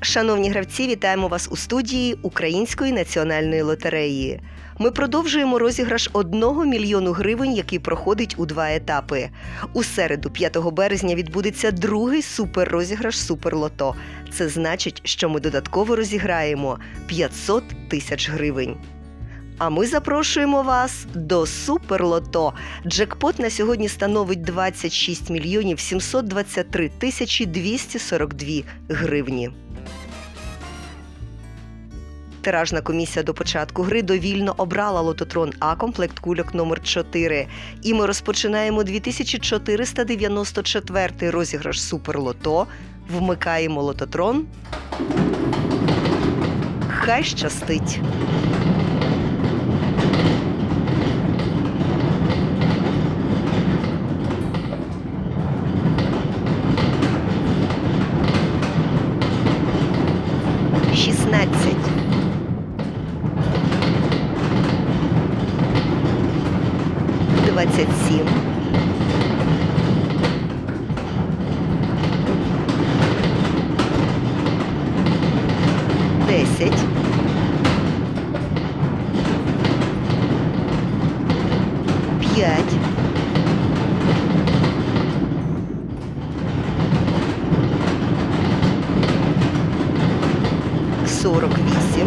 Шановні гравці, вітаємо вас у студії Української національної лотереї. Ми продовжуємо розіграш 1 мільйону гривень, який проходить у два етапи. У середу, 5 березня, відбудеться другий суперрозіграш Суперлото. Це значить, що ми додатково розіграємо 500 тисяч гривень. А ми запрошуємо вас до Суперлото. Джекпот на сьогодні становить 26 мільйонів 723 тисячі 242 гривні. Тиражна комісія до початку гри довільно обрала лототрон А комплект кульок номер 4 І ми розпочинаємо 2494 розіграш Суперлото. Вмикаємо лототрон. Хай щастить! 27. Десять. П'ять. Сорок вісім.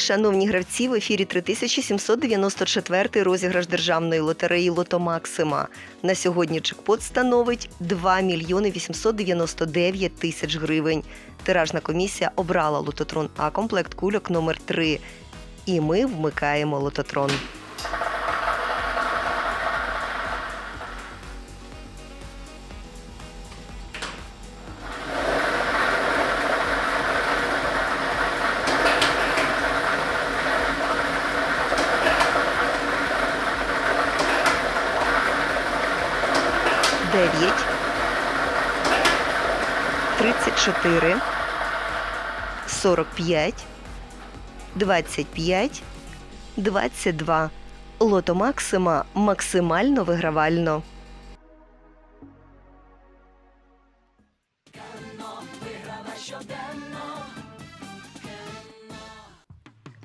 Шановні гравці, в ефірі 3794 розіграш державної лотереї Лото Максима. На сьогодні джекпот становить 2 мільйони 899 тисяч гривень. Тиражна комісія обрала лототрон А комплект кульок номер 3 І ми вмикаємо лототрон. Дев'ять. Тридцять чотири. Сорок п'ять. Двадцять п'ять. Двадцять два. Лото Максима максимально вигравально.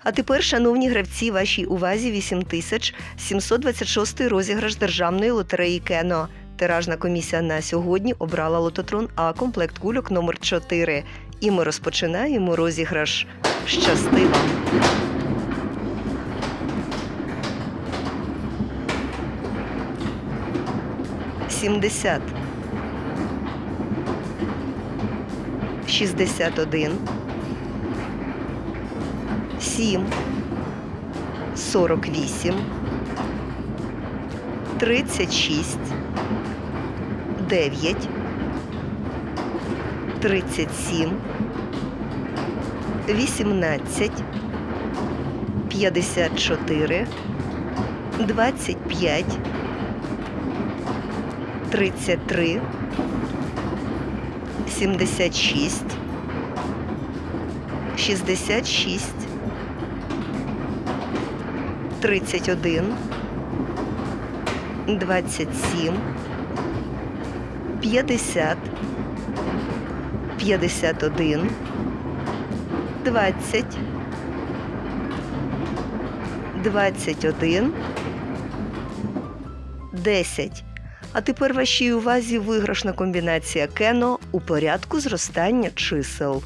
А тепер, шановні гравці, вашій увазі 8726 розіграш державної лотереї Кено. Тиражна комісія на сьогодні обрала лототрон А комплект кульок номер 4 І ми розпочинаємо розіграш. Щасти вам! Сімдесят. Шістдесят один. Сім. Сорок вісім. Тридцять шість. 9, 37, 18, 54, 25, 33, 76, 66, 31, 27, 50, 51, 20, 21, 10. А тепер вашій увазі виграшна комбінація кено у порядку зростання чисел.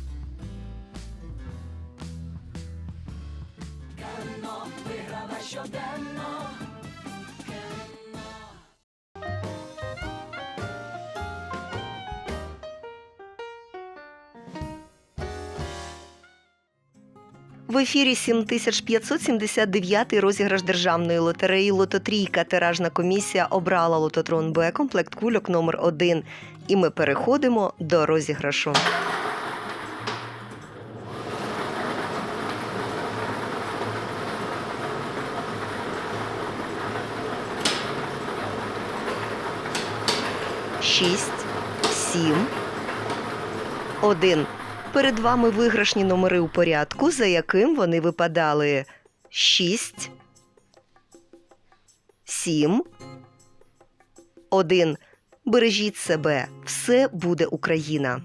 Кено виграла щоденно. В ефірі 7579 розіграш державної лотереї Лототрійка. Тиражна комісія обрала лототрон Б комплект кульок номер 1 І ми переходимо до розіграшу. Шість, сім, один. Перед вами виграшні номери у порядку, за яким вони випадали. Шість, сім, один. Бережіть себе. Все буде Україна.